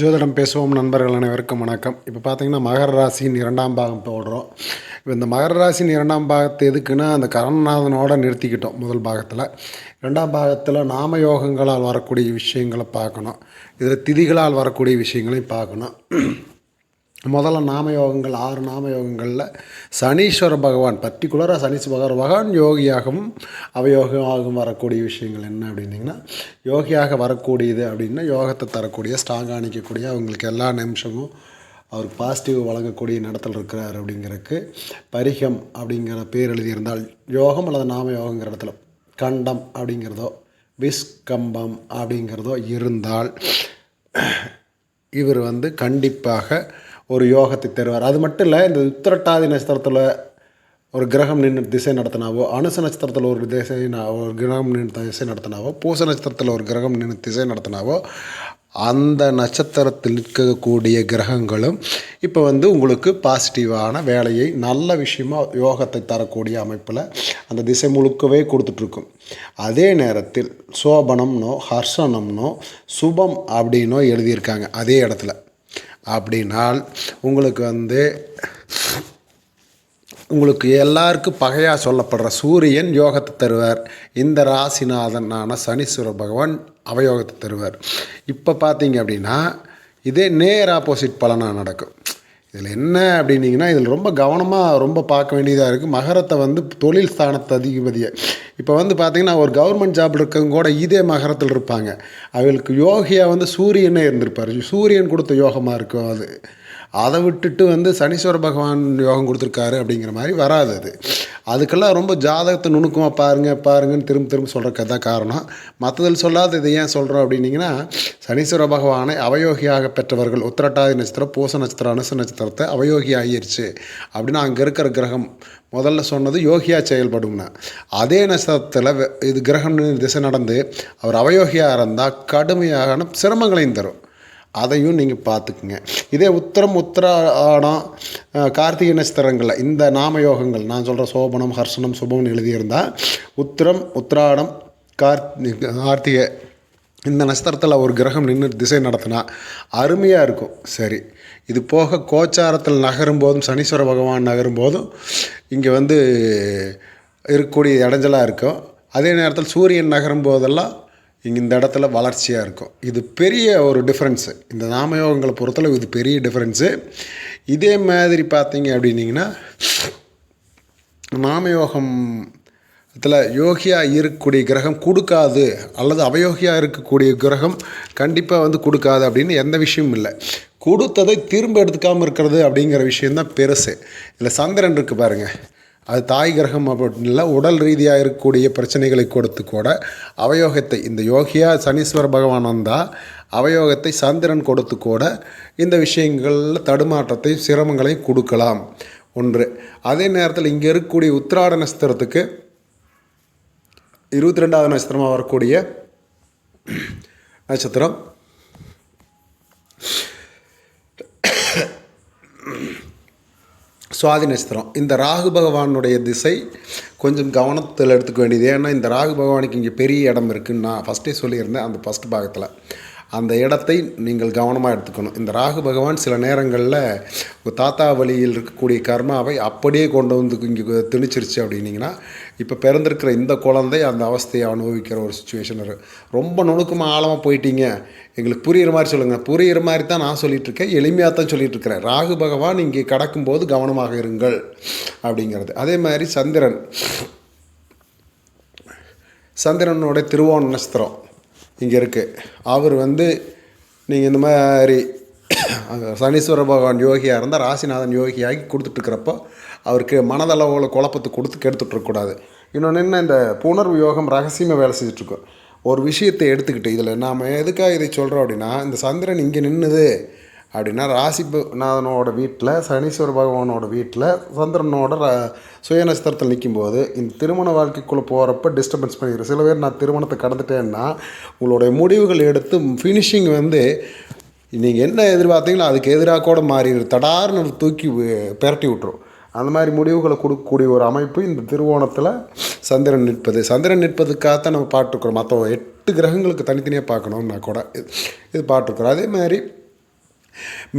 ஜோதிடம் பேசுவோம் நண்பர்கள் அனைவருக்கும் வணக்கம். இப்போ பார்த்தீங்கன்னா மகர ராசியின் இரண்டாம் பாகம் போடுறோம். இப்போ இந்த மகர ராசியின் இரண்டாம் பாகத்தை எதுக்குன்னா அந்த கரணநாதனோட நிறுத்திக்கிட்டோம் முதல் பாகத்தில். ரெண்டாம் பாகத்தில் நாம யோகங்களால் வரக்கூடிய விஷயங்களை பார்க்கணும். இதில் திதிகளால் வரக்கூடிய விஷயங்களையும் பார்க்கணும். முதல்ல நாமயோகங்கள் ஆறு நாமயோகங்களில் சனீஸ்வர பகவான் பர்டிகுலராக சனீஸ்வர பகவான் யோகியாகவும் அவயோகமாகவும் வரக்கூடிய விஷயங்கள் என்ன அப்படின்னிங்கன்னா யோகியாக வரக்கூடியது அப்படின்னா யோகத்தை தரக்கூடிய ஸ்ட்ராங்காக அணிக்கக்கூடிய அவங்களுக்கு எல்லா நிமிஷமும் அவர் பாசிட்டிவ் வழங்கக்கூடிய நடத்தல் இருக்கிறார் அப்படிங்கிறதுக்கு பரிகம் அப்படிங்கிற பேர் எழுதியிருந்தால் யோகம் அல்லது நாம யோகங்கிற இடத்துல கண்டம் அப்படிங்கிறதோ விஸ்கம்பம் அப்படிங்கிறதோ இருந்தால் இவர் வந்து கண்டிப்பாக ஒரு யோகத்தை தருவார் அது மட்டும் இல்லை இந்த உத்திரட்டாதி நட்சத்திரத்தில் ஒரு கிரகம் நின்று திசை நடத்தினாவோ அனுச நட்சத்திரத்தில் ஒரு திசை ஒரு கிரகம் நின்று திசை நடத்தினாவோ பூச நட்சத்திரத்தில் ஒரு கிரகம் நின்று திசை நடத்தினாவோ அந்த நட்சத்திரத்தில் நிற்கக்கூடிய கிரகங்களும் இப்போ வந்து உங்களுக்கு பாசிட்டிவான வேலையை நல்ல விஷயமாக யோகத்தை தரக்கூடிய அமைப்பில் அந்த திசை முழுக்கவே கொடுத்துட்ருக்கும். அதே நேரத்தில் சோபனம்னோ ஹர்ஷனம்னோ சுபம் அப்படின்னோ எழுதியிருக்காங்க அதே இடத்துல. அப்படின்னால் உங்களுக்கு வந்து உங்களுக்கு எல்லாருக்கும் பகையாக சொல்லப்படுற சூரியன் யோகத்தை தருவார். இந்த ராசிநாதனான சனீஸ்வர பகவான் அவயோகத்தை தருவார். இப்போ பார்த்தீங்க அப்படின்னா இதே நேர் ஆப்போசிட் பலனாக நடக்கும். இதில் என்ன அப்படின்னீங்கன்னா இதில் ரொம்ப கவனமாக ரொம்ப பார்க்க வேண்டியதாக இருக்குது மகரத்தை வந்து தொழில் ஸ்தானத்து அதிபதியை. இப்போ வந்து பார்த்திங்கன்னா ஒரு கவர்மெண்ட் ஜாப் இருக்கவங்க கூட இதே மகரத்தில் இருப்பாங்க. அவங்களுக்கு யோகியாக வந்து சூரியனே இருந்திருப்பார். சூரியன் கொடுத்த யோகமாக இருக்கும் அது. அதை விட்டுட்டு வந்து சனீஸ்வர பகவான் யோகம் கொடுத்துருக்காரு அப்படிங்கிற மாதிரி வராது அது. அதுக்கெல்லாம் ரொம்ப ஜாதகத்தை நுணுக்கமாக பாருங்கள் பாருங்கன்னு திரும்ப திரும்ப சொல்கிறக்கு தான் காரணம். மற்றதில் சொல்லாத இதை ஏன் சொல்கிறோம் அப்படின்னிங்கன்னா சனீஸ்வர பகவானை அவயோகியாக பெற்றவர்கள் உத்திரட்டாதி நட்சத்திரம் பூச நட்சத்திரம் அனுச நட்சத்திரத்தை அவயோகி ஆகிருச்சு அப்படின்னா அங்கே இருக்கிற கிரகம் முதல்ல சொன்னது யோகியாக செயல்படும்னா. அதே நட்சத்திரத்தில் இது கிரகம் திசை நடந்து அவர் அவயோகியாக இருந்தால் கடுமையான சிரமங்களையும் தரும். அதையும் நீங்கள் பார்த்துக்குங்க. இதே உத்தரம் உத்திராடம் கார்த்திகை நட்சத்திரங்களில் இந்த நாமயோகங்கள் நான் சொல்கிற சோபனம் ஹர்ஷனம் சுபம்னு எழுதியிருந்தால் உத்திரம் உத்திராடம் கார்த்தி கார்த்திகை இந்த நட்சத்திரத்தில் ஒரு கிரகம் நின்று திசை நடத்தினா அருமையாக இருக்கும். சரி இது போக கோச்சாரத்தில் நகரும் போதும் சனீஸ்வர பகவான் நகரும் போதும் இங்கே வந்து இருக்கக்கூடிய இடைஞ்சலாக இருக்கும். அதே நேரத்தில் சூரியன் நகரும் போதெல்லாம் இங்கே இந்த இடத்துல வளர்ச்சியாக இருக்கும். இது பெரிய ஒரு டிஃப்ரென்ஸு இந்த நாமயோகங்களை பொறுத்தளவு இது பெரிய டிஃப்ரென்ஸு இதே மாதிரி பார்த்தீங்க அப்படின்னீங்கன்னா நாமயோகம் இதில் யோகியாக இருக்கக்கூடிய கிரகம் கொடுக்காது அல்லது அவயோகியாக இருக்கக்கூடிய கிரகம் கண்டிப்பாக வந்து கொடுக்காது அப்படின்னு எந்த விஷயமும் இல்லை. கொடுத்ததை திரும்ப எடுத்துக்காமல் இருக்கிறது அப்படிங்கிற விஷயந்தான் பெருசு. இதில் சந்திரன் இருக்குது பாருங்கள் அது தாய் கிரகம் அப்படின்னு இல்லை உடல் ரீதியாக இருக்கக்கூடிய பிரச்சனைகளை கொடுத்து கூட அவயோகத்தை இந்த யோகியா சனீஸ்வர பகவான் வந்தால் அவயோகத்தை சந்திரன் கொடுத்து கூட இந்த விஷயங்களில் தடுமாற்றத்தை சிரமங்களையும் கொடுக்கலாம். ஒன்று. அதே நேரத்தில் இங்கே இருக்கக்கூடிய உத்திராட நட்சத்திரத்துக்கு இருபத்தி ரெண்டாவது நட்சத்திரமாக வரக்கூடிய நட்சத்திரம் சுவாதி நட்சத்திரம். இந்த ராகு பகவானுடைய திசை கொஞ்சம் கவனத்தில் எடுத்துக்க வேண்டியது. ஏன்னா இந்த ராகு பகவானுக்கு இங்கே பெரிய இடம் இருக்குன்னு நான் ஃபஸ்ட்டே சொல்லியிருந்தேன். அந்த ஃபஸ்ட் பாகத்தில். அந்த இடத்தை நீங்கள் கவனமாக எடுத்துக்கணும். இந்த ராகு பகவான் சில நேரங்களில் உங்கள் தாத்தா வழியில் இருக்கக்கூடிய கர்மாவை அப்படியே கொண்டு வந்து இங்கே திணிச்சிருச்சு அப்படின்னீங்கன்னா இப்போ பிறந்திருக்கிற இந்த குழந்தை அந்த அவஸ்தையை அனுபவிக்கிற ஒரு சுச்சுவேஷன் ரொம்ப நுணுக்கமாக ஆழமாக போயிட்டீங்க. எங்களுக்கு புரியிற மாதிரி சொல்லுங்கள் புரியிற மாதிரி தான் நான் சொல்லிகிட்ருக்கேன் இருக்கேன். எளிமையாக தான் சொல்லிகிட்ருக்கிறேன் ராகு பகவான் இங்கே கடக்கும்போது கவனமாக இருங்கள் அப்படிங்கிறது. அதே மாதிரி சந்திரன். சந்திரனுடைய திருவோண நட்சத்திரம். இங்கே இருக்குது அவர் வந்து நீங்கள் இந்த மாதிரி சனீஸ்வர பகவான் யோகியாக இருந்தால் ராசிநாதன் யோகியாகி கொடுத்துட்ருக்கிறப்போ அவருக்கு மனதளவில் குழப்பத்தை கொடுத்து கெடுத்துட்ருக்கக்கூடாது இன்னொன்று என்ன இந்த புணர்வு யோகம் ரகசியமாக வேலை செஞ்சுட்ருக்கோம். ஒரு விஷயத்தை எடுத்துக்கிட்டு இதில் நாம் எதுக்காக இதை சொல்கிறோம் அப்படின்னா இந்த சந்திரன் இங்கே நின்றுது அப்படின்னா ராசிநாதனோட வீட்டில் சனீஸ்வர பகவானோட வீட்டில் சந்திரனோட ர- சுய நட்சத்திரத்தில் நிற்கும்போது இந்த திருமண வாழ்க்கைக்குள்ளே போகிறப்ப டிஸ்டர்பன்ஸ் பண்ணிடுறோம் சில பேர் நான் திருமணத்தை கடந்துட்டேன்னா உங்களுடைய முடிவுகள் எடுத்து ஃபினிஷிங் வந்து நீங்கள் என்ன எதிர்பார்த்தீங்களோ அதுக்கு எதிராக கூட மாறிடும் தடார்னு தூக்கி பெரட்டி விட்ரும் விட்டுரும். அந்த மாதிரி முடிவுகளை கொடுக்கக்கூடிய ஒரு அமைப்பு இந்த திருவோணத்தில் சந்திரன் நிற்பது. சந்திரன் நிற்பதுக்காகத்தான் நம்ம பாட்டுருக்குறோம். மற்ற எட்டு கிரகங்களுக்கு தனித்தனியாக பார்க்கணும்னா கூட இது இது பாட்டுருக்குறோம். அதே மாதிரி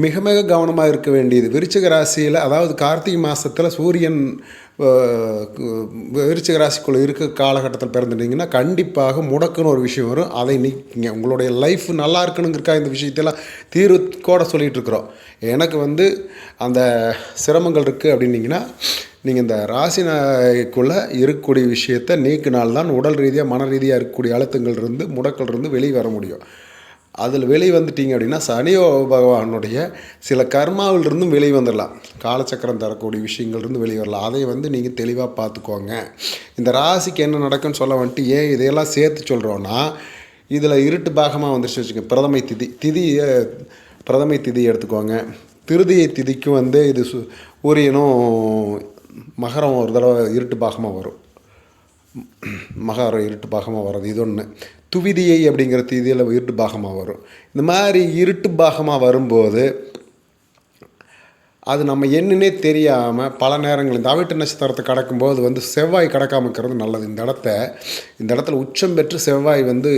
மிக மிக கவனமாக இருக்க வேண்டியது. விருச்சிக ராசியில் அதாவது கார்த்திகை மாதத்தில் சூரியன் விருச்சிக ராசிக்குள்ளே இருக்க காலகட்டத்தில் பிறந்துட்டீங்கன்னா கண்டிப்பாக முடக்குன்னு ஒரு விஷயம் வரும். அதை நீக்கிங்க உங்களுடைய லைஃப் நல்லா இருக்கணுங்கிறக்கா இந்த விஷயத்தெல்லாம் தீர்வு கூட சொல்லிகிட்டு இருக்கிறோம். எனக்கு வந்து அந்த சிரமங்கள் இருக்குது அப்படின்னீங்கன்னா நீங்கள் இந்த ராசினாய்க்குள்ளே இருக்கக்கூடிய விஷயத்தை நீக்கினால்தான் உடல் ரீதியாக மன ரீதியாக இருக்கக்கூடிய அழுத்தங்கள் இருந்து முடக்கல் இருந்து வெளியே வர முடியும். அதில் வெளி வந்துட்டீங்க அப்படின்னா சனி பகவானுடைய சில கர்மாவிலிருந்தும் வெளியே வந்துடலாம். காலச்சக்கரம் தரக்கூடிய விஷயங்கள்லேருந்து வெளியே வரலாம். அதை வந்து நீங்கள் தெளிவாக பார்த்துக்கோங்க. இந்த ராசிக்கு என்ன நடக்குன்னு சொல்ல வந்துட்டு ஏன் இதையெல்லாம் சேர்த்து சொல்கிறோன்னா இதில் இருட்டு பாகமாக வந்துருச்சு வச்சுக்கோங்க. பிரதமை திதி திதி பிரதமை திதி எடுத்துக்கோங்க. திருதியை திதிக்கும் வந்து இது சு சூரியனும் மகரம் ஒரு தடவை இருட்டு பாகமாக வரும். மகாரம் இருட்டு பாகமாக வர்றது இது ஒன்று துவிதியை அப்படிங்கிற தீதியில் இருட்டு பாகமாக வரும். இந்த மாதிரி இருட்டு பாகமாக வரும்போது அது நம்ம என்னன்னே தெரியாமல் பல நேரங்கள் இந்த அவிட்டு நட்சத்திரத்தை கடக்கும்போது வந்து செவ்வாய் கடக்காமல் இருக்கிறது நல்லது. இந்த இடத்த இந்த இடத்துல உச்சம் பெற்று செவ்வாய் வந்து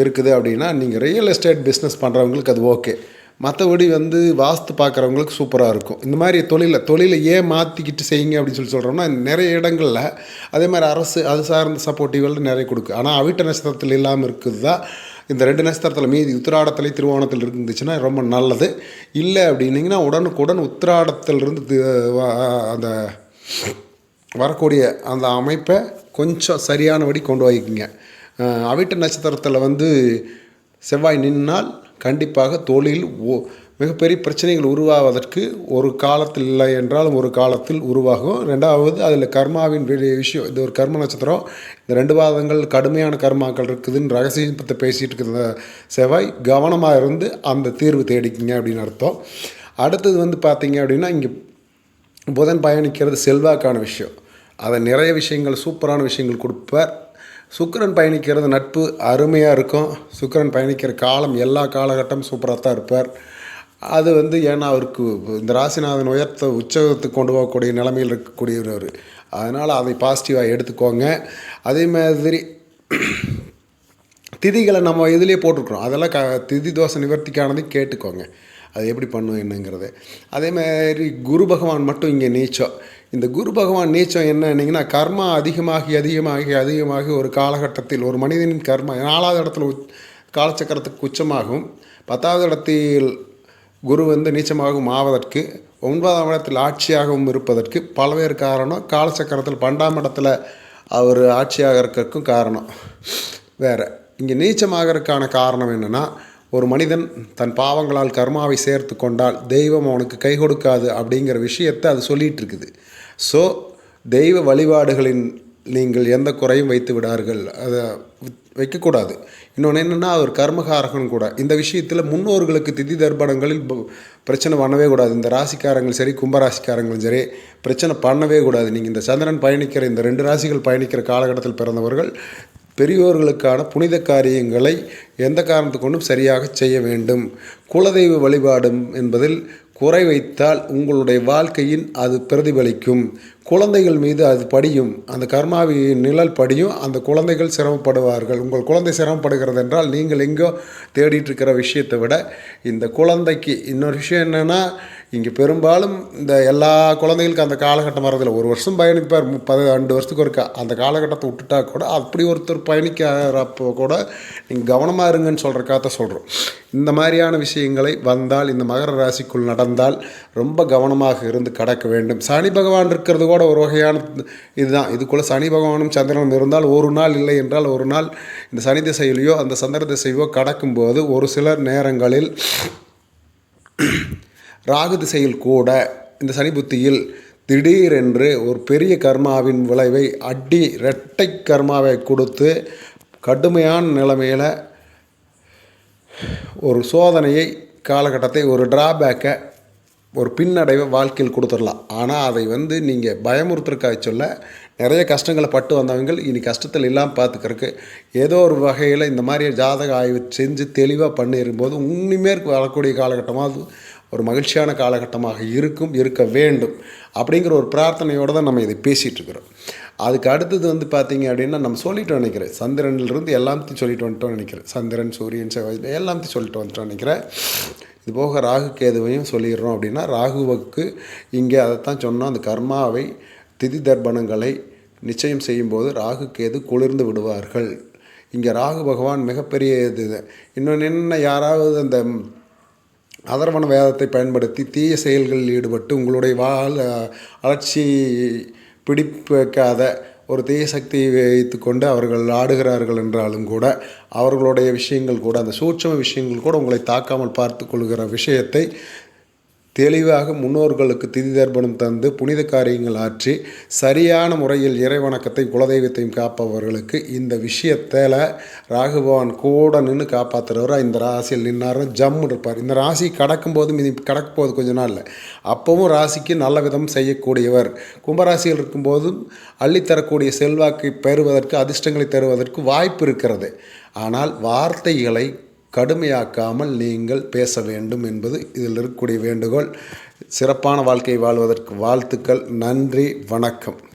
இருக்குது அப்படின்னா நீங்கள் ரியல் எஸ்டேட் பிஸ்னஸ் பண்ணுறவங்களுக்கு அது ஓகே மற்றபடி வந்து வாஸ்து பார்க்குறவங்களுக்கு சூப்பராக இருக்கும். இந்த மாதிரி தொழிலை தொழிலை ஏன் மாற்றிக்கிட்டு செய்யுங்க அப்படின்னு சொல்லி சொல்கிறோம்னா நிறைய இடங்களில் அதே மாதிரி அரசு அது சார்ந்த சப்போர்ட்டிவ்கள் நிறைய கொடுக்கு. ஆனால் அவிட்ட நட்சத்திரத்தில் இல்லாமல் இருக்குது? தான் இந்த ரெண்டு நட்சத்திரத்தில் மீதி உத்திராடத்திலே திருவோணத்தில் இருந்துச்சுன்னா ரொம்ப நல்லது. இல்லை அப்படின்னிங்கன்னா உடனுக்குடன் உத்திராடத்திலிருந்து தி- அந்த வரக்கூடிய அந்த அமைப்பை கொஞ்சம் சரியானபடி கொண்டு வைக்கிங்க அவிட்ட நட்சத்திரத்தில் வந்து செவ்வாய் நின்னால் கண்டிப்பாக தொழில் ஓ மிகப்பெரிய பிரச்சனைகள் உருவாவதற்கு ஒரு காலத்தில் இல்லை என்றாலும் ஒரு காலத்தில் உருவாகும். ரெண்டாவது அதில் கர்மாவின் பெரிய விஷயம் இது ஒரு கர்ம நட்சத்திரம். இந்த ரெண்டு வாதங்கள் கடுமையான கர்மாக்கள் இருக்குதுன்னு ரகசியத்தை பேசிகிட்டு இருக்கிற செவ்வாய் கவனமாக இருந்து அந்த தீர்வு தேடிக்கிங்க அப்படின்னு அர்த்தம். அடுத்தது வந்து பார்த்தீங்க அப்படின்னா இங்கே புதன் பயணிக்கிறது செல்வாக்கான விஷயம். அதை நிறைய விஷயங்கள் சூப்பரான விஷயங்கள் கொடுப்பார். சுக்கிரன் பயணிக்கிறது நட்பு அருமையாக இருக்கும். சுக்கரன் பயணிக்கிற காலம் எல்லா காலகட்டமும் சூப்பராக தான் இருப்பார். அது வந்து ஏன்னா அவருக்கு இந்த ராசிநாதன் உயர்த்த உற்சவத்துக்கு கொண்டு போகக்கூடிய நிலைமையில் இருக்கக்கூடியவர் அதனால் அதை பாசிட்டிவாக எடுத்துக்கோங்க. அதே மாதிரி திதிகளை நம்ம இதுலேயே போட்டிருக்கிறோம். அதெல்லாம் க திதி தோஷ நிவர்த்திக்கானது கேட்டுக்கோங்க. அது எப்படி பண்ணும் என்னங்கிறது. அதே மாதிரி குரு பகவான் மட்டும் இங்கே நீச்சம். இந்த குரு பகவான் நீச்சம் என்னன்னீங்கன்னா கர்மா அதிகமாகி அதிகமாகி அதிகமாகி ஒரு காலகட்டத்தில் ஒரு மனிதனின் கர்மா நாலாவது இடத்துல உச் காலச்சக்கரத்துக்கு உச்சமாகும். பத்தாவது இடத்தில் குரு வந்து நீச்சமாகவும் ஆவதற்கு ஒன்பதாம் இடத்தில் ஆட்சியாகவும் இருப்பதற்கு பல்வேறு காரணம். காலச்சக்கரத்தில் பன்னெண்டாம் இடத்துல அவர் ஆட்சியாக இருக்கிறதுக்கும் காரணம் வேறு. இங்கே நீச்சமாகறதுக்கான காரணம் என்னென்னா ஒரு மனிதன் தன் பாவங்களால் கர்மாவை சேர்த்து கொண்டால் தெய்வம் அவனுக்கு கை கொடுக்காது அப்படிங்கிற விஷயத்தை அது சொல்லிகிட்டு இருக்குது. ஸோ தெய்வ வழிபாடுகளின் நீங்கள் எந்த குறையும் வைத்து விடார்கள் அதை வைக்கக்கூடாது. இன்னொன்று என்னென்னா அவர் கர்மகாரகன் கூட. இந்த விஷயத்தில் முன்னோர்களுக்கு திதி தர்ப்பணங்களில் ப- பிரச்சனை பண்ணவே கூடாது. இந்த ராசிக்காரங்களும் சரி கும்பராசிக்காரங்களும் சரி பிரச்சனை பண்ணவே கூடாது. நீங்கள் இந்த சந்திரன் பயணிக்கிற இந்த ரெண்டு ராசிகள் பயணிக்கிற காலகட்டத்தில் பிறந்தவர்கள் பெரியோர்களுக்கான புனித காரியங்களை எந்த காரணத்து கொண்டும் சரியாக செய்ய வேண்டும். குலதெய்வ வழிபாடும் என்பதில் குறை வைத்தால் உங்களுடைய வாழ்க்கையின் அது பிரதிபலிக்கும். குழந்தைகள் மீது அது படியும். அந்த கர்மாவின் நிழல் படியும். அந்த குழந்தைகள் சிரமப்படுவார்கள். உங்கள் குழந்தை சிரமப்படுகிறது என்றால் நீங்கள் எங்கோ தேடிட்டு இருக்கிற விஷயத்தை விட இந்த குழந்தைக்கு இன்னொரு விஷயம் என்னென்னா இங்கே பெரும்பாலும் இந்த எல்லா குழந்தைகளுக்கும் அந்த காலகட்டம் வரதில்லை ஒரு வருஷம் பயணிப்பார் முப்பது ரெண்டு வருஷத்துக்கு ஒருக்கா. அந்த காலகட்டத்தை விட்டுட்டா கூட அப்படி ஒருத்தர் பயணிக்கிறப்போ கூட நீங்கள் கவனமாக இருங்கன்னு சொல்கிறக்காக சொல்கிறோம் இந்த மாதிரியான விஷயங்களை வந்தால் இந்த மகர ராசிக்குள் நடந்தால் ரொம்ப கவனமாக இருந்து கடக்க வேண்டும். சனி பகவான் இருக்கிறது கூட ஒரு வகையான இதுதான். இதுக்குள்ளே சனி பகவானும் சந்திரனும் இருந்தால் ஒரு நாள் இல்லை என்றால் ஒரு நாள் இந்த சனி திசையிலையோ அந்த சந்திர திசையோ கடக்கும்போது ஒரு சில நேரங்களில் ராகு திசையில் கூட இந்த சனி புத்தியில் திடீரென்று ஒரு பெரிய கர்மாவின் விளைவை அடி இரட்டை கர்மாவை கொடுத்து கடுமையான நிலைமையில் ஒரு சோதனையை காலகட்டத்தை ஒரு டிராபேக்கை ஒரு பின்னடைவை வாழ்க்கையில் கொடுத்துடலாம். ஆனால் அதை வந்து நீங்கள் பயமுறுத்துறக்காக சொல்ல நிறைய கஷ்டங்களை பட்டு வந்தவங்க இனி கஷ்டத்தில் இல்லாமல் பார்த்துக்கறக்கு ஏதோ ஒரு வகையில் இந்த மாதிரி ஜாதக ஆய்வு செஞ்சு தெளிவாக பண்ணிருக்கும்போது உண்மையேற்கு வரக்கூடிய காலகட்டமாக அது ஒரு மகிழ்ச்சியான காலகட்டமாக இருக்கும் இருக்க வேண்டும் அப்படிங்கிற ஒரு பிரார்த்தனையோடு தான் நம்ம இதை பேசிகிட்ருக்குறோம் அதுக்கு அடுத்தது வந்து பார்த்தீங்க அப்படின்னா நம்ம சொல்லிட்டோம் நினைக்கிறேன். சந்திரன்லேருந்து எல்லாத்தையும் சொல்லிட்டு வந்துட்டோம் நினைக்கிறேன். சந்திரன் சூரியன் செவ்வாய் எல்லாத்தையும் சொல்லிட்டு வந்துட்டோம் நினைக்கிறேன். இது போக ராகு கேதுவையும் சொல்லிடுறோம் அப்படின்னா ராகுவுக்கு இங்கே அதைத்தான் சொன்னோம். அந்த கர்மாவை திதி தர்ப்பணங்களை நிச்சயம் செய்யும்போது ராகு கேது குளிர்ந்து விடுவார்கள். இங்கே ராகு பகவான் மிகப்பெரிய இது. இது. இன்னொன்று என்ன யாராவது அந்த அதர்வன வேதத்தை பயன்படுத்தி தீய செயல்களில் ஈடுபட்டு உங்களுடைய வாழ் அலட்சி பிடிப்பிக்காத ஒரு தீய சக்தியை வைத்துக்கொண்டு அவர்கள் ஆடுகிறார்கள் என்றாலும் கூட அவர்களுடைய விஷயங்கள் கூட அந்த சூட்சம விஷயங்கள் கூட உங்களை தாக்காமல் பார்த்து கொள்கிற விஷயத்தை தெளிவாக முன்னோர்களுக்கு திதி தர்ப்பணம் தந்து புனித காரியங்கள் ஆற்றி சரியான முறையில் இறைவணக்கத்தையும் குலதெய்வத்தையும் காப்பவர்களுக்கு இந்த விஷயத்தில் ராகுபவான் கூட நின்று காப்பாற்றுறவர் இந்த ராசியில் நின்னாரும் ஜம்மு இருப்பார். இந்த ராசி கடக்கும் போதும் இது கடக்க போது கொஞ்ச நாளில். அப்போவும் ராசிக்கு நல்ல விதம் செய்யக்கூடியவர். கும்பராசியில் இருக்கும்போதும் அள்ளித்தரக்கூடிய செல்வாக்கை பெறுவதற்கு அதிர்ஷ்டங்களை தருவதற்கு வாய்ப்பு இருக்கிறது. ஆனால் வார்த்தைகளை கடுமையாக்காமல் நீங்கள் பேச வேண்டும் என்பது இதில் இருக்கக்கூடிய வேண்டுகோள். சிறப்பான வாழ்க்கை வாழ்வதற்கு வாழ்த்துக்கள். நன்றி. வணக்கம்.